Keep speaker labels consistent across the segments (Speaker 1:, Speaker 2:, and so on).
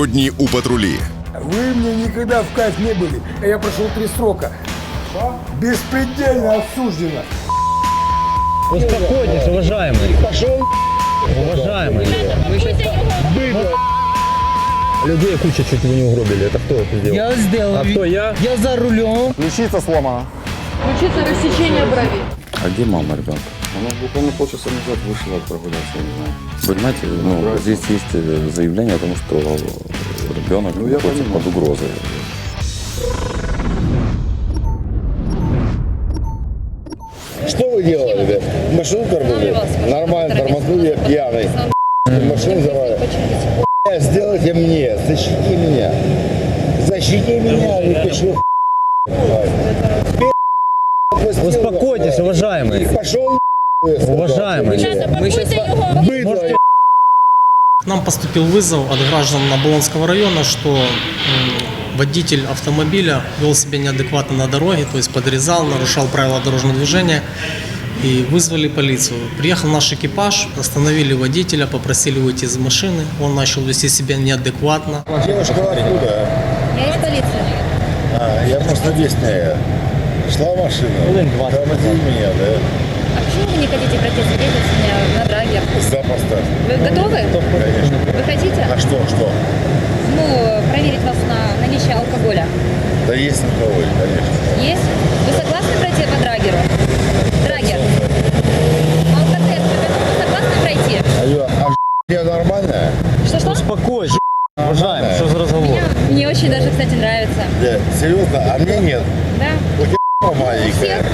Speaker 1: Сьогодні у патрулі
Speaker 2: Вы мне никогда в кайф не были, а я прошел три срока. Беспредельно осуждено.
Speaker 3: Успокойтесь, уважаемый. Пошел. Уважаемый. Людей куча чуть ли не угробили. Это кто это сделал?
Speaker 4: Я сделал.
Speaker 3: А кто я?
Speaker 4: Я за рулем.
Speaker 5: Ключица сломана.
Speaker 6: Случится рассечение брови.
Speaker 7: А где мама ребенка? Она буквально полчаса назад вышла прогуляться, не знаю. Понимаете, ну, здесь есть э, заявление о том, что ребенок находится под угрозой.
Speaker 5: Что вы делали, ребят? Машину тормозили? Нормально, тормознули, я пьяный. Машину завали. Бля, Сделайте мне, защити меня. Защити меня, и почему
Speaker 3: Успокойтесь, уважаемый.
Speaker 5: Пошел
Speaker 3: Уважаемый.
Speaker 4: Мы сейчас...
Speaker 5: Быдло,
Speaker 8: К Нам поступил вызов от граждан Наболонского района, что водитель автомобиля вел себя неадекватно на дороге, то есть подрезал, нарушал правила дорожного движения и вызвали полицию. Приехал наш экипаж, остановили водителя, попросили выйти из машины. Он начал вести себя неадекватно.
Speaker 5: Девушка откуда?
Speaker 6: Я из полиции.
Speaker 5: А, я просто местная. Шла машина. Тормозили меня, да?
Speaker 6: А почему вы не хотите пройти свидетельствование на драгер?
Speaker 5: Запросто.
Speaker 6: Вы готовы?
Speaker 5: Конечно.
Speaker 6: Вы хотите?
Speaker 5: А что, что?
Speaker 6: Ну, проверить вас на наличие алкоголя.
Speaker 5: Да есть алкоголь, конечно.
Speaker 6: Есть? Вы согласны пройти по драгеру? Драгер. Алкотест. Вы согласны пройти?
Speaker 5: Алло, а я нормальная?
Speaker 6: Что-что?
Speaker 3: Успокойтесь. Уважаемый, что за разговор?
Speaker 6: Мне, мне очень даже, кстати, нравится.
Speaker 5: Да, серьезно, а мне нет.
Speaker 6: Да?
Speaker 5: У тебя маленькая.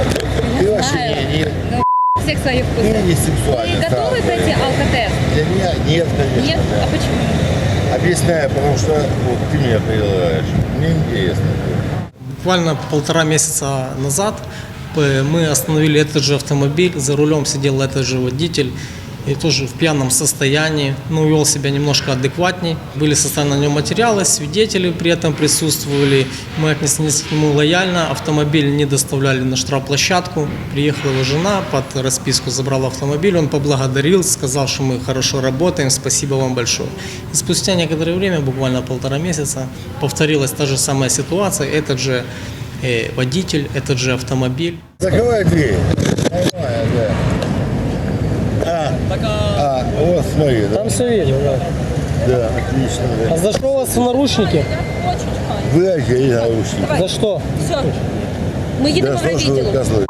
Speaker 5: Ты вообще не, не,
Speaker 6: Ну, всех свои
Speaker 5: не,
Speaker 6: вкусы.
Speaker 5: не
Speaker 6: Вы
Speaker 5: сексуальный.
Speaker 6: готовы
Speaker 5: да.
Speaker 6: пройти алкотест?
Speaker 5: Для меня нет, конечно.
Speaker 6: Нет?
Speaker 5: да.
Speaker 6: А почему?
Speaker 5: Объясняю, потому что вот ты меня предлагаешь. Мне интересно.
Speaker 8: Буквально полтора месяца назад э, мы остановили этот же автомобиль, за рулем сидел этот же водитель И тоже в пьяном состоянии, но вел себя немножко адекватней. Были составлены на нем материалы, свидетели при этом присутствовали. Мы отнеслись к нему лояльно, автомобиль не доставляли на штрафплощадку. Приехала его жена, под расписку забрала автомобиль, он поблагодарил, сказал, что мы хорошо работаем, спасибо вам большое. И спустя некоторое время, буквально полтора месяца, повторилась та же самая ситуация, этот же э, водитель, этот же автомобиль.
Speaker 5: Закрывай дверь. Нормально, да. А, а, вот смотри, да,
Speaker 3: Там все видел, да.
Speaker 5: да, отлично.
Speaker 3: А
Speaker 5: Да.
Speaker 3: за что у вас в наручники?
Speaker 5: Вы одели наручники.
Speaker 3: За что?
Speaker 9: Все. Ми їдемо
Speaker 5: Да
Speaker 9: в
Speaker 5: что ж вы
Speaker 9: райвідділ.
Speaker 5: козлы?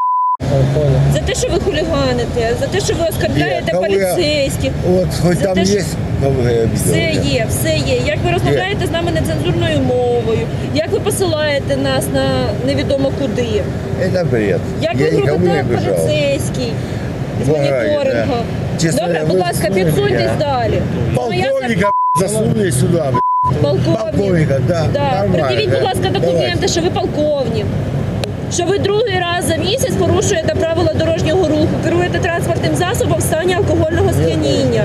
Speaker 3: Понял.
Speaker 9: За те, що ви хуліганите, за те, що ви оскорбляєте
Speaker 5: кого я-
Speaker 9: поліцейських.
Speaker 5: Вот хоть
Speaker 9: За
Speaker 5: там
Speaker 9: те, що-
Speaker 5: есть кого я обидел?
Speaker 9: Все
Speaker 5: да?
Speaker 9: є, все є. Як ви розмовляєте з нами нецензурною мовою, як ви посилаєте нас на невідомо куди,
Speaker 5: Это бред.
Speaker 9: як
Speaker 5: я
Speaker 9: ви
Speaker 5: никому не
Speaker 9: робите
Speaker 5: обижал.
Speaker 9: поліцейський з
Speaker 5: Благаю,
Speaker 9: моніторингу.
Speaker 5: да. Чесно,
Speaker 9: Добре,
Speaker 5: ви
Speaker 9: будь ласка,
Speaker 5: засунули
Speaker 9: підсуньтесь
Speaker 5: мене.
Speaker 9: далі. Моя
Speaker 5: Полковника засунули сюда, блядь.
Speaker 9: зап- полковник.
Speaker 5: Полковника, да,
Speaker 9: Да.
Speaker 5: нормально,
Speaker 9: Придивіть, будь
Speaker 5: да.
Speaker 9: ласка, документи,
Speaker 5: Давайте.
Speaker 9: що ви полковник. Що ви другий раз за місяць порушуєте правила дорожнього руху, керуєте транспортним засобом в стані алкогольного сп'яніння.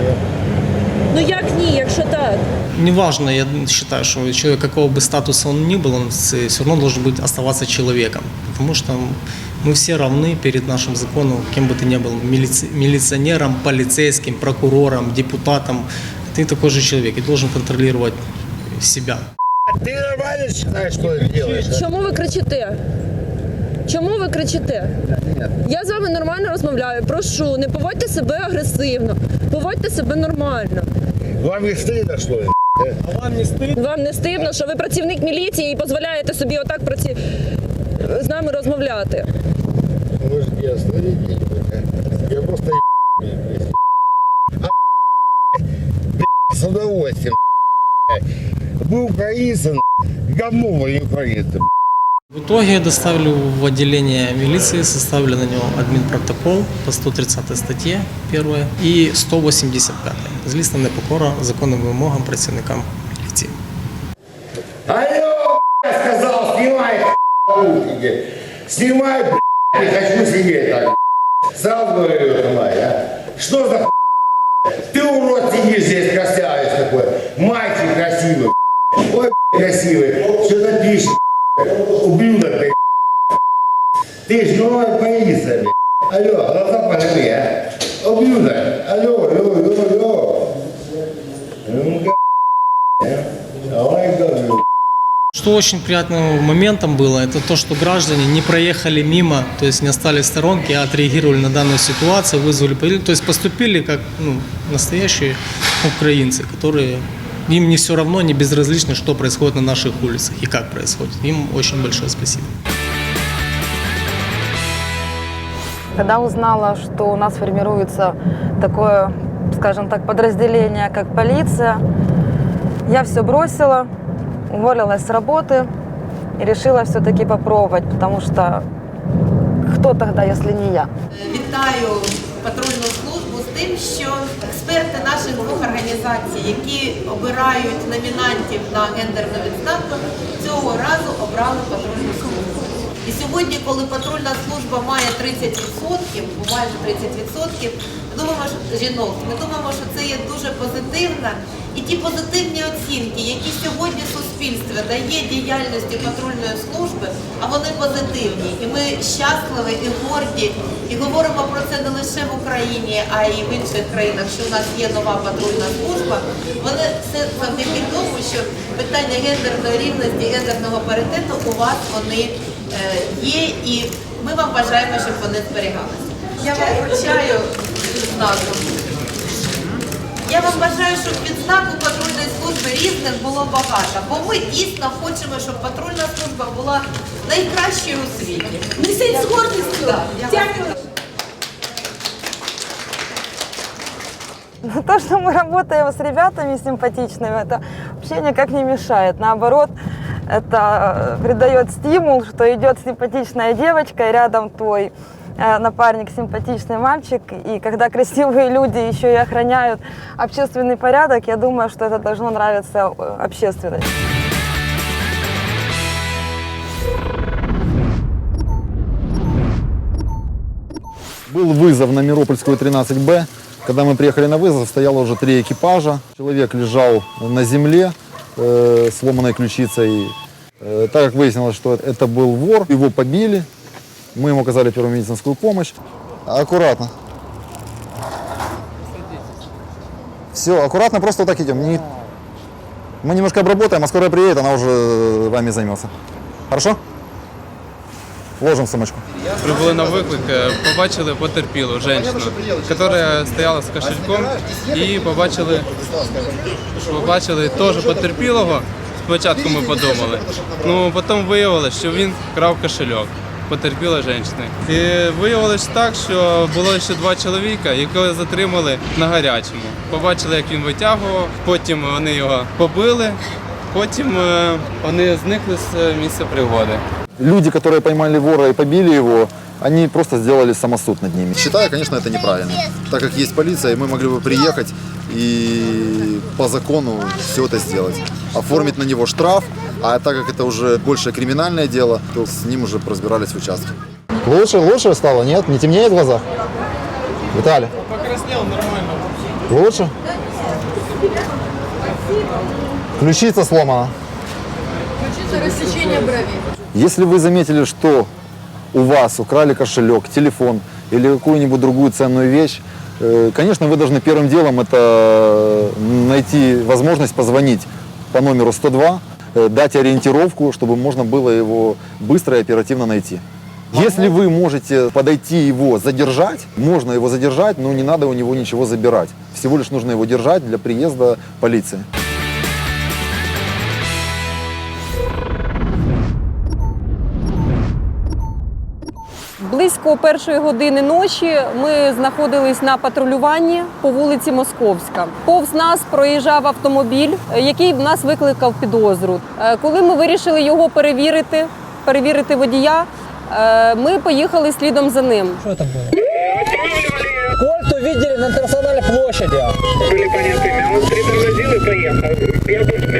Speaker 9: Ну як ні, якщо так?
Speaker 8: Неважно, я считаю, что человек, какого бы статуса он ни был, он все равно должен быть оставаться человеком. Потому что мы все равны перед нашим законом, кем бы ты ни был, милици- милиционером, полицейским, прокурором, депутатом. Ты такой же человек и должен контролировать себя.
Speaker 5: Ты нормально считаешь, что ты делаешь? да?
Speaker 9: Чому ви кричите? Чому ви кричите? Я з вами нормально розмовляю. Прошу, не поводьте себе агресивно, поводьте себе нормально.
Speaker 5: Вам не стыдно, что ли?
Speaker 3: Вам не стыдно?
Speaker 9: Вам не стидно, що ви працівник міліції і дозволяєте собі отак праці... з нами розмовляти.
Speaker 5: Вы же не остановите. Я просто блядь. А, блядь, с удовольствием. блядь. Вы украинцы, говно вы не украинцы.
Speaker 8: В итоге доставили в отделение милиции, составили на него админпротокол по 130 статье 1 и 185 злісна непокора законним вимогам працівникам поліції.
Speaker 5: Алло, я сказал, снимай наушники. Снимай, блядь, не хочу сидеть так. Сразу говорю, снимай, а. Что за Ты, урод, сидишь здесь, красавец такой. Мальчик красивый. Ой, красивый. Что за пишешь, ублюдок ты. Ты ж новая полиция, Алло, глаза пошли, а. Ублюдок. Алло, алло, алло, алло. Ну, Давай, говорю.
Speaker 8: Что очень приятным моментом было, это то, что граждане не проехали мимо, то есть не остались в сторонке, а отреагировали на данную ситуацию, вызвали полицию, то есть поступили как ну, настоящие украинцы, которые им не все равно, не безразлично, что происходит на наших улицах и как происходит. Им очень большое спасибо.
Speaker 10: Когда узнала, что у нас формируется такое, скажем так, подразделение, как полиция, я все бросила, уволилась с работы и решила все-таки попробовать, потому что кто тогда, если не я?
Speaker 11: Вітаю патрульну службу з тим, що експерти наших двох організацій, які обирають номінантів на гендерну відзнаку, цього разу обрали патрульну службу. І сьогодні, коли патрульна служба має 30%, бо майже 30%, ми думаємо, що жінок, ми думаємо, що це є дуже позитивно. І ті позитивні оцінки, які сьогодні суспільство дає діяльності патрульної служби, а вони позитивні. І ми щасливі і горді, і говоримо про це не лише в Україні, а й в інших країнах, що у нас є нова патрульна служба. Вони це завдяки тому, що питання гендерної рівності, гендерного паритету у вас вони е, є, і ми вам бажаємо, щоб вони зберігалися. Я вам вручаю знаку. Я вам бажаю, щоб відзнак у патрульної служби різних було багато, бо ми дійсно хочемо, щоб патрульна служба була найкращою у світі. Несіть з гордістю. Дякую.
Speaker 10: Но то, что мы работаем с ребятами симпатичными, это вообще никак не мешает. Наоборот, это э, придает стимул, что идет симпатичная девочка, и рядом твой э, напарник симпатичный мальчик. И когда красивые люди еще и охраняют общественный порядок, я думаю, что это должно нравиться э, общественности.
Speaker 12: Был вызов на Миропольскую 13Б. Когда мы приехали на вызов, стояло уже три экипажа. Человек лежал на земле, э, сломанной ключицей. Э, так как выяснилось, что это был вор, его побили. Мы ему оказали первую медицинскую помощь. Аккуратно. Все, аккуратно, просто вот так идем. Не- Мы немножко обработаем, а скоро приедет, она уже вами займется. Хорошо? Ложим сумочку.
Speaker 13: Прибули на виклик, е, побачили потерпілу жінку, яка стояла з кошельком, і побачили, побачили теж потерпілого. Спочатку ми подумали. Ну потім виявилося, що він крав кошельок. Потерпіла жінка. І виявилось так, що було ще два чоловіка, якого затримали на гарячому. Побачили, як він витягував, потім вони його побили, потім е, вони зникли з е, місця пригоди.
Speaker 12: Люди, которые поймали вора и побили его, они просто сделали самосуд над ними. Считаю, конечно, это неправильно. Так как есть полиция, мы могли бы приехать и по закону все это сделать. Оформить на него штраф, а так как это уже больше криминальное дело, то с ним уже разбирались в участке. Лучше, лучше стало, нет? Не темнеет в глазах? Виталий?
Speaker 13: Покраснел нормально.
Speaker 12: Лучше? Ключица сломана. Если вы заметили, что у вас украли кошелек, телефон или какую-нибудь другую ценную вещь, э, конечно, вы должны первым делом это найти возможность позвонить по номеру 102, э, дать ориентировку, чтобы можно было его быстро и оперативно найти. Если вы можете подойти его задержать, можно его задержать, но не надо у него ничего забирать. Всего лишь нужно его держать для приезда полиции.
Speaker 14: Близько першої години ночі ми знаходились на патрулюванні по вулиці Московська. Повз нас проїжджав автомобіль, який в нас викликав підозру. Е, Коли ми вирішили його перевірити, перевірити водія. Е, Ми поїхали слідом за ним.
Speaker 15: Кольт увидели на Интернациональной площади.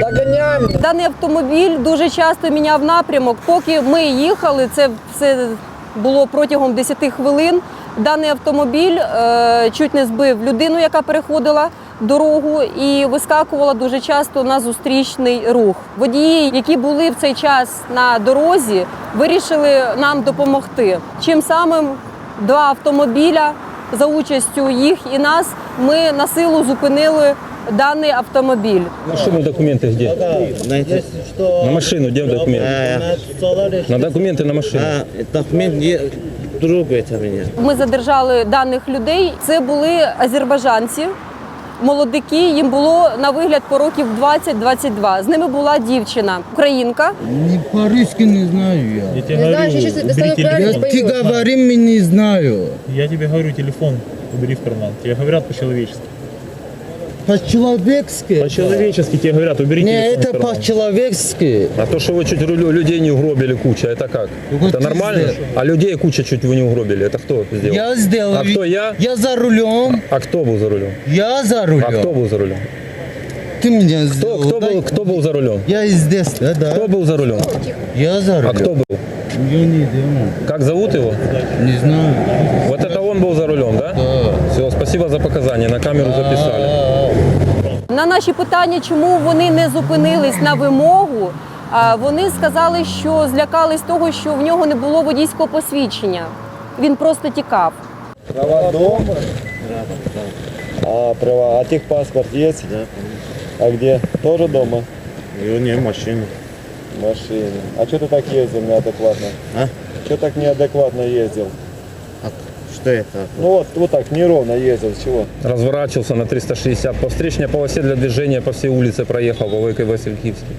Speaker 15: Догоняем.
Speaker 14: Даний автомобіль дуже часто міняв напрямок. Поки ми їхали, це все було протягом 10 хвилин. Даний автомобіль е, чуть не збив людину, яка переходила дорогу, і вискакувала дуже часто на зустрічний рух. Водії, які були в цей час на дорозі, вирішили нам допомогти. Чим самим два автомобіля за участю їх і нас ми на силу зупинили даний автомобіль.
Speaker 15: Машину документы где? На машину где документы? На документы на машину.
Speaker 5: Документ другой это меня.
Speaker 14: Ми задержали даних людей. Це були азербайджанці, молодики. Їм було на вигляд по років 20-22. З ними була дівчина, українка.
Speaker 2: Не по-русски не знаю я.
Speaker 15: Я тебе говорю, убери телефон.
Speaker 2: Ты говори, мне не знаю.
Speaker 15: Я тебе говорю, телефон убери в карман. Тебе говорят по-человечески.
Speaker 2: По-человечески.
Speaker 15: По-человечески тебе говорят, убери
Speaker 2: Не,
Speaker 15: телефон
Speaker 2: это по-человечески.
Speaker 15: А то, что вы чуть рулю- людей не угробили куча, это как?
Speaker 2: Вот
Speaker 15: Это
Speaker 2: ты
Speaker 15: нормально?
Speaker 2: сделал.
Speaker 15: А людей куча чуть вы не угробили, это кто сделал?
Speaker 2: Я сделал.
Speaker 15: А кто я?
Speaker 2: Я за рулем.
Speaker 15: А кто был за рулем?
Speaker 2: Я за
Speaker 15: А
Speaker 2: рулем.
Speaker 15: кто был за рулем?
Speaker 2: Ты меня
Speaker 15: Кто,
Speaker 2: сделал.
Speaker 15: кто,
Speaker 2: Дай-
Speaker 15: был, кто был за рулем?
Speaker 2: Я здесь, да, да.
Speaker 15: Кто был за рулем?
Speaker 2: Я за рулем.
Speaker 15: А кто был?
Speaker 2: Я не знаю.
Speaker 15: Как зовут его?
Speaker 2: Не знаю.
Speaker 15: Вот это он был за рулем, да?
Speaker 2: Да.
Speaker 15: Все, спасибо за показания, на камеру записали.
Speaker 14: На наші питання, чому вони не зупинились на вимогу, вони сказали, що злякались того, що в нього не було водійського посвідчення. Він просто тікав.
Speaker 5: Права дома? А права, а техпаспорт? Да. А где? Тоже дома?
Speaker 16: Его не в машине.
Speaker 5: В машине. А что ты так ездил неадекватно?
Speaker 16: А?
Speaker 5: Что так неадекватно ездил?
Speaker 16: Что это?
Speaker 5: Ну вот, вот так неровно ездил, чего?
Speaker 15: Разворачивался на 360 по встречной полосе для движения по всей улице проехал по Великій Васильківській.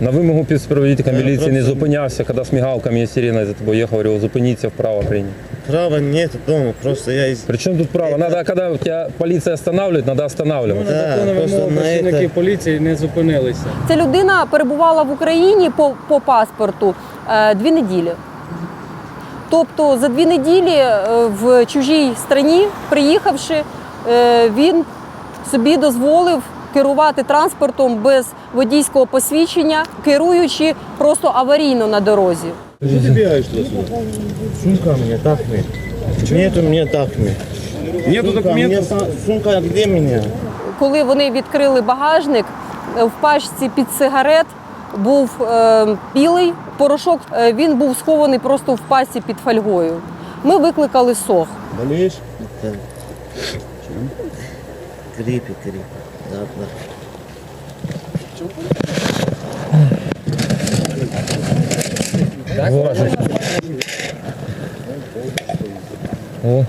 Speaker 15: На вимогу співробітника міліції не зупинявся, коли з мігалками і сиреною за тобою їхав, говорив, зупиніться вправо прийняв.
Speaker 16: Права нет дома, просто я из...
Speaker 15: Причем тут право? Надо, когда тебя полиция останавливает, надо останавливать.
Speaker 16: Да, просто на это...
Speaker 13: поліції не зупинилися.
Speaker 14: Ця людина перебувала в Україні по, по паспорту е, дві неділі. Тобто за дві неділі е, в чужій країні, приїхавши, е, він собі дозволив керувати транспортом без водійського посвідчення, керуючи просто аварійно на дорозі.
Speaker 16: Что ты бегаешь туда-сюда? Сумка мне, так мне. Нет у меня так мне. Нету документов? Сумка где меня?
Speaker 14: Коли вони відкрили багажник, е, в пачці під сигарет був е, білий порошок, е, він був схований просто в пасі під фольгою. Ми викликали сох.
Speaker 16: Болієш? Кріпі, кріпі.
Speaker 15: Боже. О,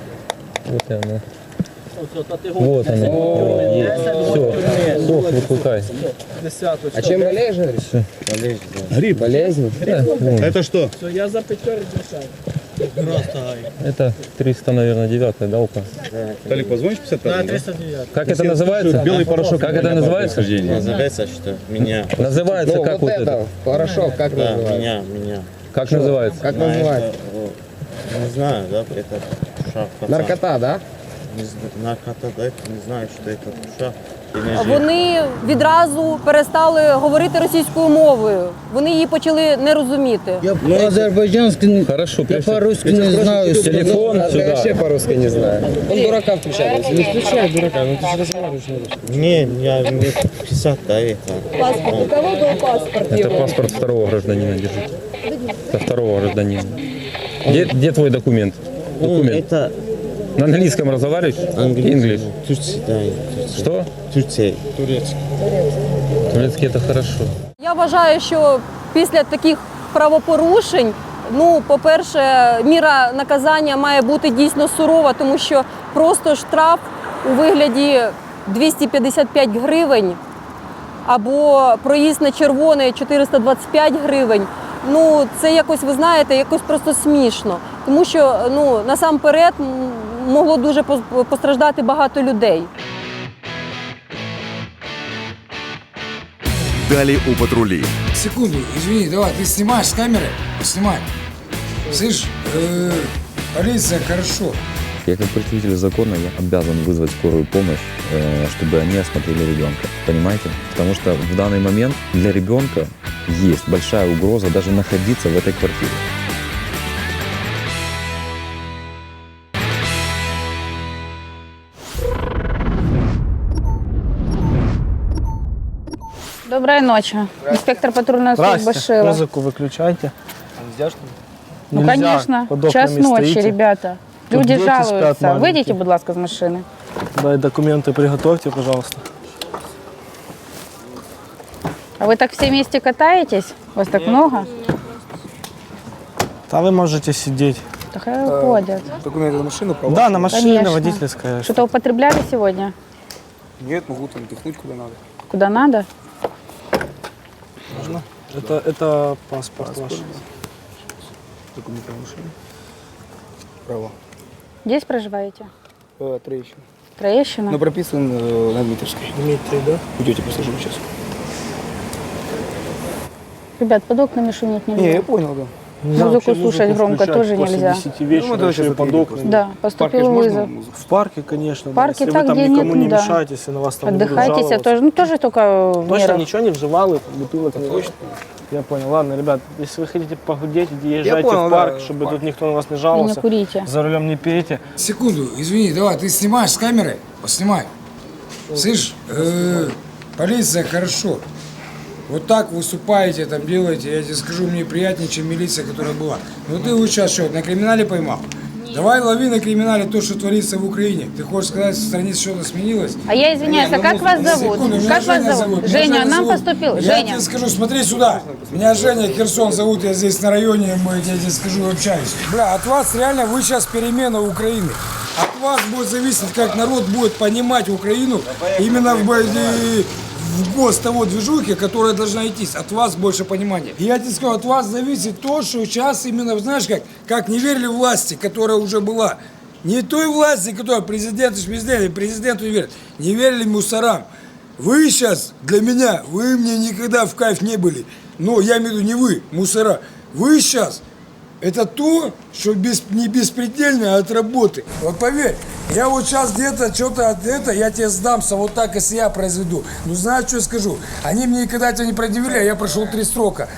Speaker 15: вот оно. Вот она. Все, сох выпускай.
Speaker 13: А болеєш?
Speaker 16: Болезнь, да.
Speaker 15: Гриб. Болезнь? Да.
Speaker 16: Это что?
Speaker 13: Я за п'ятерку
Speaker 15: Это 300, наверное, 9 да, упа?
Speaker 16: Толик, позвонишь 55?
Speaker 13: 309.
Speaker 15: Как это называется?
Speaker 16: белый порошок
Speaker 15: Как это называется?
Speaker 16: Называется что? Меня.
Speaker 15: Называется
Speaker 13: Ну,
Speaker 15: как вот это?
Speaker 13: Порошок, як
Speaker 16: Да, меня, меня.
Speaker 15: Как называется?
Speaker 13: Как називається?
Speaker 16: это, о, Не знаю, да, это пацан.
Speaker 13: Наркота, да?
Speaker 16: Не зна- Наркота, да, это не знаю, что это душа. Я не жив.
Speaker 14: Вони відразу перестали говорити російською мовою. Вони її почали не розуміти.
Speaker 2: Я по-азербайджански,
Speaker 15: Хорошо,
Speaker 2: я
Speaker 15: прежде-
Speaker 2: по-русски не знаю.
Speaker 15: Телефон сюда.
Speaker 13: по-русски не знаю. Он дурака включает. Не включай дурака, ну ты же разговариваешь на русском.
Speaker 16: Не, я мне 50, да, это.
Speaker 14: Паспорт. У кого був паспорт?
Speaker 15: Это паспорт второго гражданина, держите. Это второго гражданина. Где, где твой документ?
Speaker 16: Ну,
Speaker 15: Документ.
Speaker 16: это
Speaker 15: на английском разговариваешь?
Speaker 16: английский.
Speaker 15: English.
Speaker 16: Турция, да.
Speaker 15: Что?
Speaker 16: Турция. Турецкий.
Speaker 15: Турецкий это хорошо.
Speaker 14: Я вважаю, що після таких правопорушень, ну, по-перше, міра наказання має бути дійсно сурова, тому що просто штраф у вигляді 255 гривень або проїзд на червоне 425 гривень. Ну, це якось, ви знаєте, якось просто смішно. Тому що ну, насамперед могло дуже пос- постраждати багато людей.
Speaker 1: Далі у патрулі.
Speaker 2: Секунду, извини, давай, ты снимаешь с камеры? Снимай. Слышь, э, полиция, хорошо.
Speaker 7: Я как представитель закона, я обязан вызвать скорую помощь, э, чтобы они осмотрели ребенка. Понимаете? Потому что в данный момент для ребенка есть большая угроза даже находиться в этой квартире.
Speaker 17: Доброй ночи. Инспектор патрульной службы
Speaker 16: Здрасте.
Speaker 17: Шила.
Speaker 16: Музыку выключайте.
Speaker 17: Ну,
Speaker 16: Нельзя,
Speaker 17: конечно.
Speaker 16: под окнами
Speaker 17: Час ночи,
Speaker 16: стоите.
Speaker 17: ребята.
Speaker 16: Тут
Speaker 17: Люди
Speaker 16: дети спят
Speaker 17: жалуются.
Speaker 16: маленькие.
Speaker 17: Выйдите, будь ласка, з машини.
Speaker 16: Да, и документы приготовьте, пожалуйста.
Speaker 17: А вы так все вместе катаетесь? Вас так много?
Speaker 16: Да вы можете сидеть.
Speaker 17: Да хай уходят.
Speaker 2: Документы на машину, права?
Speaker 16: Да, на машине,
Speaker 17: Конечно.
Speaker 16: водительская.
Speaker 17: Что-то употребляли сегодня?
Speaker 2: Нет, могу там дыхнуть куда надо.
Speaker 17: Куда надо?
Speaker 16: Это, это паспорт, ваш.
Speaker 2: Документы на машину. Права.
Speaker 17: Здесь проживаете?
Speaker 2: Э, Троещина.
Speaker 17: Троещина?
Speaker 2: Но прописан э, на Дмитровской.
Speaker 16: Дмитрий, да?
Speaker 2: Идете, послушаем сейчас.
Speaker 17: Ребят, под окнами шуметь нельзя.
Speaker 2: Не, я понял, да.
Speaker 16: Нельзя
Speaker 17: Музыку
Speaker 16: вообще
Speaker 17: слушать громко
Speaker 16: включать
Speaker 17: тоже
Speaker 16: после
Speaker 17: нельзя.
Speaker 16: 10 вечера,
Speaker 2: Ну, давай
Speaker 16: еще и
Speaker 2: сейчас
Speaker 16: под
Speaker 2: отъедем
Speaker 16: окнами.
Speaker 17: Да,
Speaker 2: В парке
Speaker 17: поступил
Speaker 2: же можно
Speaker 17: вызов.
Speaker 2: музыку?
Speaker 16: В парке, конечно.
Speaker 17: В
Speaker 16: да.
Speaker 17: парке
Speaker 16: Если
Speaker 17: так,
Speaker 16: вы там
Speaker 17: где
Speaker 16: никому
Speaker 17: нет,
Speaker 16: не
Speaker 17: да.
Speaker 16: мешаете, если на вас там будут
Speaker 17: Отдыхайте себе
Speaker 16: жаловаться.
Speaker 17: тоже. Ну, тоже только в
Speaker 16: Точно
Speaker 17: мерах.
Speaker 16: ничего не вживал, и бутылок не точно. Я понял. Ладно, ребят, если вы хотите похудеть, езжайте
Speaker 2: понял,
Speaker 16: в парк,
Speaker 2: да, в
Speaker 16: чтобы
Speaker 2: парк.
Speaker 16: тут никто на вас не
Speaker 17: И не
Speaker 16: жаловался.
Speaker 17: курите.
Speaker 16: За рулем не пейте.
Speaker 2: Секунду, извини, давай, ты снимаешь с камеры? Поснимай. Слышь, э, полиция, хорошо. Вот так выступаете, там делаете, я тебе скажу, мне приятнее, чем милиция, которая была. Ну ты вот сейчас что, на криминале поймал? Давай лови на криминале то, что творится в Украине. Ты хочешь сказать, в стране что-то сменилось?
Speaker 17: А я извиняюсь, а как вас зовут?
Speaker 2: Секунду,
Speaker 17: Как вас
Speaker 2: Женя
Speaker 17: зовут?
Speaker 2: Меня
Speaker 17: Женя, нам
Speaker 2: зовут.
Speaker 17: поступил.
Speaker 2: Я
Speaker 17: Женя.
Speaker 2: тебе скажу, смотри сюда. Меня Женя Херсон зовут, я здесь на районе, мы, я тебе скажу, общаюсь. Бля, от вас реально, вы сейчас перемена Украины. От вас будет зависеть, как народ будет понимать Украину именно в, в гос того движухи, которая должна идти. От вас больше понимания. Я тебе скажу, от вас зависит то, что сейчас именно, знаешь, как, как не верили власти, которая уже была. Не той власти, которая президент и президент, президенту не верят. Не верили мусорам. Вы сейчас, для меня, вы мне никогда в кайф не были. Но я имею в виду не вы, мусора. Вы сейчас, это то, что без, не беспредельно, а от работы. Вот поверь, я вот сейчас где-то что-то от это, я тебе сдамся, вот так, если я произведу. Ну, знаешь, что я скажу? Они мне никогда этого не предъявили, а я прошел три срока.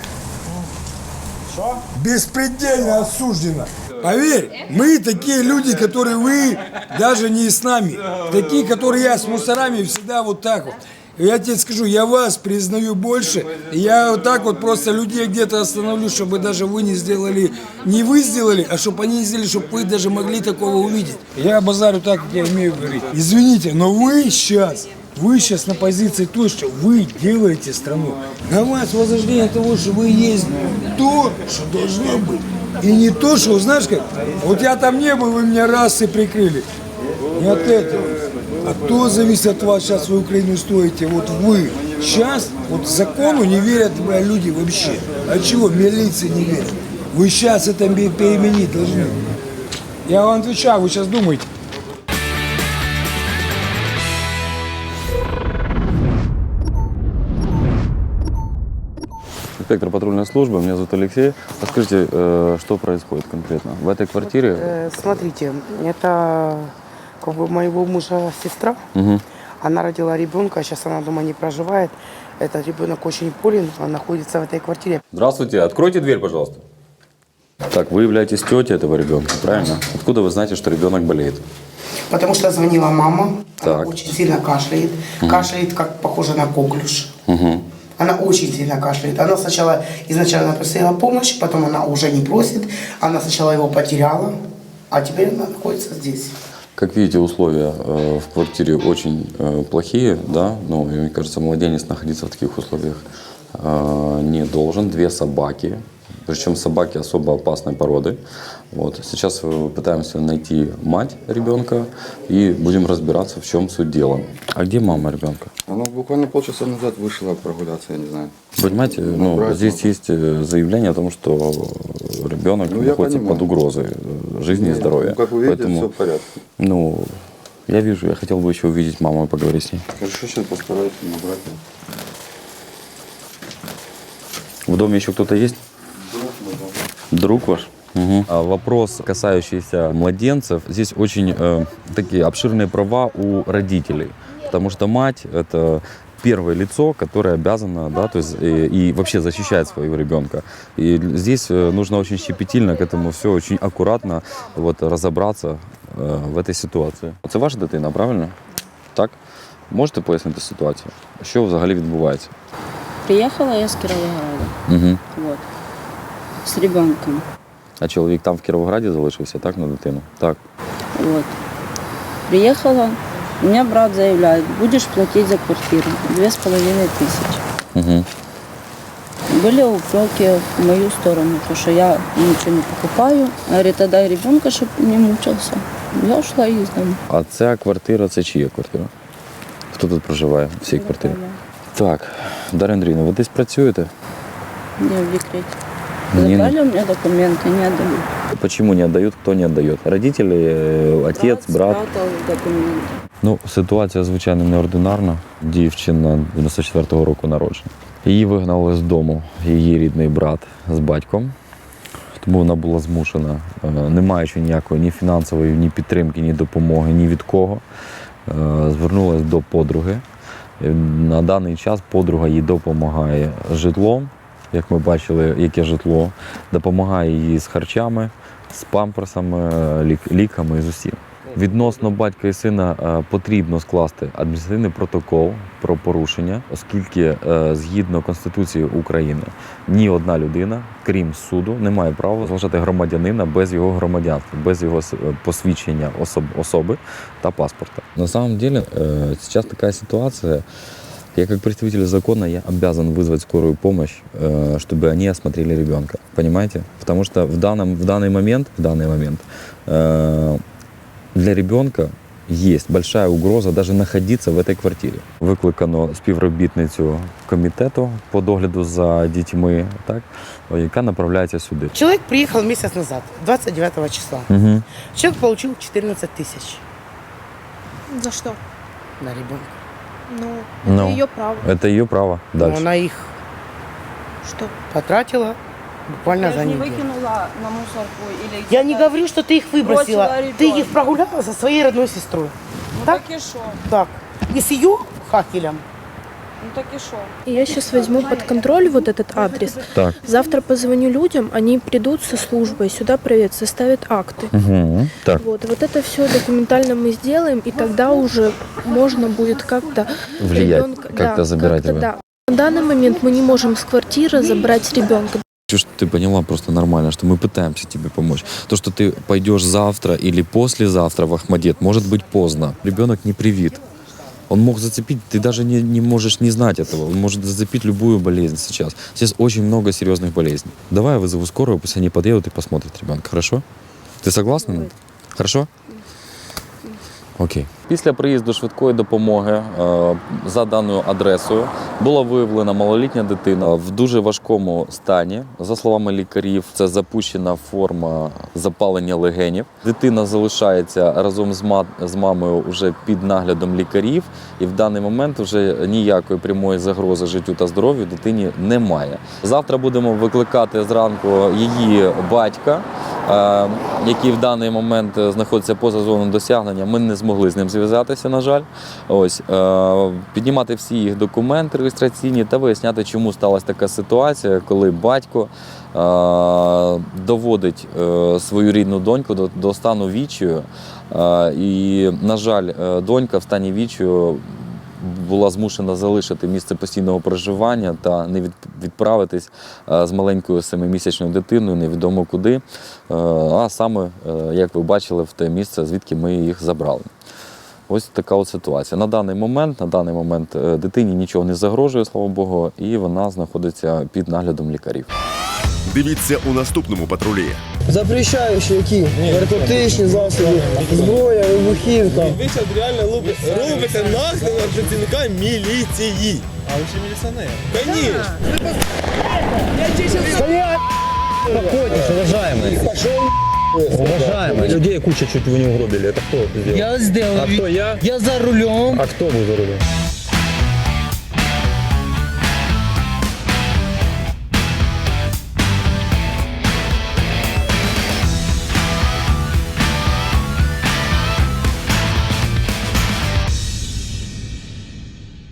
Speaker 2: Беспредельно осуждено. Поверь, мы такие люди, которые вы даже не с нами. Такие, которые я с мусорами всегда вот так вот. Я тебе скажу, я вас признаю больше. Я вот так вот просто людей где-то остановлю, чтобы даже вы не сделали, не вы сделали, а чтобы они сделали, чтобы вы даже могли такого увидеть. Я базарю так, как я умею говорить. Извините, но вы сейчас, вы сейчас на позиции той, что вы делаете страну. На вас возрождение того, что вы есть то, что должно быть. И не то, что, знаешь как, вот я там не был, вы меня раз и прикрыли. Не от этого. А то зависит от вас, сейчас вы Украину стоите. Вот вы сейчас, вот закону не верят люди вообще. А чего? Милиции не верят. Вы сейчас это ме- переменить должны. Я вам отвечаю, вы сейчас думаете.
Speaker 7: Инспектор патрульной службы, меня зовут Алексей. Расскажите, э, что происходит конкретно? В этой квартире?
Speaker 18: Э, Смотрите, это как бы моего мужа сестра.
Speaker 7: Мгм.
Speaker 18: Она родила ребенка, сейчас она дома не проживает. Этот ребенок очень болен, он находится в этой квартире.
Speaker 7: Здравствуйте, откройте дверь, пожалуйста. Так, вы являетесь тетей этого ребенка, правильно? Откуда вы знаете, что ребенок болеет?
Speaker 18: Потому что звонила мама, она
Speaker 7: Так.
Speaker 18: очень сильно кашляет. Кашляет, как похоже на коклюш.
Speaker 7: Угу.
Speaker 18: Она очень сильно кашляет. Она сначала изначально просила помощь, потом она уже не просит. Она сначала его потеряла, а теперь она находится здесь.
Speaker 7: Как видите, условия э, в квартире очень э, плохие, да, ну, и, мне кажется, младенец находиться в таких условиях э, не должен. Две собаки, причем собаки особо опасной породы. Вот. Сейчас пытаемся найти мать ребенка и будем разбираться, в чем суть дела. А где мама ребенка?
Speaker 19: Она буквально полчаса назад вышла прогуляться, я не знаю.
Speaker 7: Понимаете, ну,
Speaker 19: Брать
Speaker 7: здесь есть заявление о том, что ребенок
Speaker 19: Ну,
Speaker 7: находится
Speaker 19: понимаю.
Speaker 7: под угрозой жизни и
Speaker 19: Нет,
Speaker 7: здоровья.
Speaker 19: ну, как вы видите, всё в порядке.
Speaker 7: Ну, я вижу, я хотел бы еще увидеть маму и поговорить с ней.
Speaker 19: Хорошо, сейчас постараюсь набрать.
Speaker 7: доме еще кто-то есть? Друг ваш? А Вопрос, касающийся младенцев, здесь очень э, такие обширные права у родителей, потому что мать это первое лицо, которое обязано, да, то есть и, и вообще защищает своего ребенка. И здесь э, нужно очень щепетильно к этому все очень аккуратно вот разобраться е, в этой ситуації. Це ваша дитина, правильно? Так? Можете пояснити ситуацію? Що взагалі відбувається?
Speaker 20: Приехала я с Кировограда.
Speaker 7: Угу.
Speaker 20: Вот. С ребенком.
Speaker 7: А чоловік там в Кіровограді залишився, так, на дитину? Так.
Speaker 20: Вот. Приехала, у меня брат заявляет, будешь платить за квартиру. Две с половиной тысячи.
Speaker 7: Угу.
Speaker 20: Были упреки в мою сторону, потому что я ничего не покупаю. Говорит, отдай ребенка, чтобы не мучился. Я ушла из дома.
Speaker 7: А ця квартира це чия квартира? Хто тут проживає в цій квартирі? Так, Дар'я Андрійовна, ви десь працюєте?
Speaker 20: Я в декрете.
Speaker 7: Ні,
Speaker 20: Забрали у меня документы, не отдали.
Speaker 7: Почему не отдают, кто не отдает? Родители, э, отец, брат?
Speaker 20: Спрятал документы.
Speaker 7: Ну, ситуація, звичайно, неординарна. Дівчина 94-го року народження. Її вигнали з дому, її рідний брат з батьком. Тому вона була змушена, е, не маючи ніякої ні фінансової, ні підтримки, ні допомоги, ні від кого, е, звернулася до подруги. Е, На даний час подруга їй допомагає житлом, як ми бачили, яке житло, допомагає їй з харчами, з памперсами, ліками і з усім. Відносно батька і сина е, потрібно скласти адміністративний протокол про порушення, оскільки е, згідно Конституції України ні одна людина, крім суду, не має права залишати громадянина без його громадянства, без його с- е, посвідчення особ, особи та паспорта. На самом деле э, сейчас такая ситуация. Я как представитель закона, я обязан вызвать скорую помощь, э, чтобы они осмотрели ребенка. Понимаете? Потому что в, данном, в данный момент, в данный момент э, для ребенка есть большая угроза даже находиться в этой квартире. Викликано співробітницю комітету по догляду за дітьми, так, яка направляється сюди.
Speaker 18: Человек приехал месяц назад, 29 числа.
Speaker 7: Угу.
Speaker 18: Человек получил 14 тысяч
Speaker 21: За что?
Speaker 18: на ребенка.
Speaker 21: Ну,
Speaker 7: Ну,
Speaker 21: это ее право.
Speaker 7: Это ее право.
Speaker 18: Но
Speaker 7: Дальше.
Speaker 18: она их
Speaker 21: Что?
Speaker 18: потратила Буквально за неделю.
Speaker 14: викинула на мусорку или
Speaker 18: Я не говорю, что ты их выбросила.
Speaker 14: Бросила
Speaker 18: Ты
Speaker 14: ребенка.
Speaker 18: их прогуляла со своей родной сестрой.
Speaker 14: Ну
Speaker 18: так?
Speaker 14: так и шо?
Speaker 18: Так. И с ее хахелем.
Speaker 14: Ну так и шо?
Speaker 21: Я сейчас возьму под контроль вот этот адрес.
Speaker 7: Так.
Speaker 21: Завтра позвоню людям, они придут со службой, сюда проверят, составят акты.
Speaker 7: Угу. Так.
Speaker 21: Вот, вот это все документально мы сделаем, и тогда уже можно будет как-то
Speaker 7: Влиять,
Speaker 21: ребенка-
Speaker 7: как-то
Speaker 21: да,
Speaker 7: забирать
Speaker 21: как-то
Speaker 7: его.
Speaker 21: да. На данный момент мы не можем с квартиры забрать ребенка.
Speaker 7: Хочу, чтобы ты поняла просто нормально, что мы пытаемся тебе помочь. То, что ты пойдешь завтра или послезавтра в Ахмадет, может быть поздно. Ребенок не привит. Он мог зацепить, ты даже не, не можешь не знать этого. Он может зацепить любую болезнь сейчас. Сейчас очень много серьезных болезней. Давай я вызову скорую, пусть они подъедут и посмотрят ребенка. Хорошо? Ты согласна? Хорошо? Окей. Після приїзду швидкої допомоги е, за даною адресою була виявлена малолітня дитина в дуже важкому стані. За словами лікарів, це запущена форма запалення легенів. Дитина залишається разом з, ма- з мамою вже під наглядом лікарів, і в даний момент вже ніякої прямої загрози життю та здоров'ю дитині немає. Завтра будемо викликати зранку її батька, е, який в даний момент е, знаходиться поза зоною досягнення. Ми не змогли з ним зв'язатися, на жаль. Ось е, піднімати всі їх документи реєстраційні та виясняти, чому сталася така ситуація, коли батько е, доводить е, свою рідну доньку до, до стану вічію. Е, і, на жаль, донька в стані вічію була змушена залишити місце постійного проживання та не відправитись з маленькою семимісячною дитиною, невідомо куди. А саме, як ви бачили, в те місце, звідки ми їх забрали. Ось така от ситуація. На даний момент, на даний момент е, дитині нічого не загрожує, слава Богу, і вона знаходиться під наглядом лікарів.
Speaker 1: Дивіться у наступному патрулі.
Speaker 6: Запрещаючі які? Наркотичні засоби, зброя, вибухівка.
Speaker 22: Ви зараз реально лупи- робите нахрен на працівника міліції. А ви ще міліціонер? Конечно.
Speaker 6: Стоять!
Speaker 15: Спокойнейше, уважаемый. Уважаемый. Людей куча чуть вы не угробили. Это кто сделал?
Speaker 6: Я сделал.
Speaker 15: А кто я?
Speaker 6: Я за рулем.
Speaker 15: А кто был за рулем?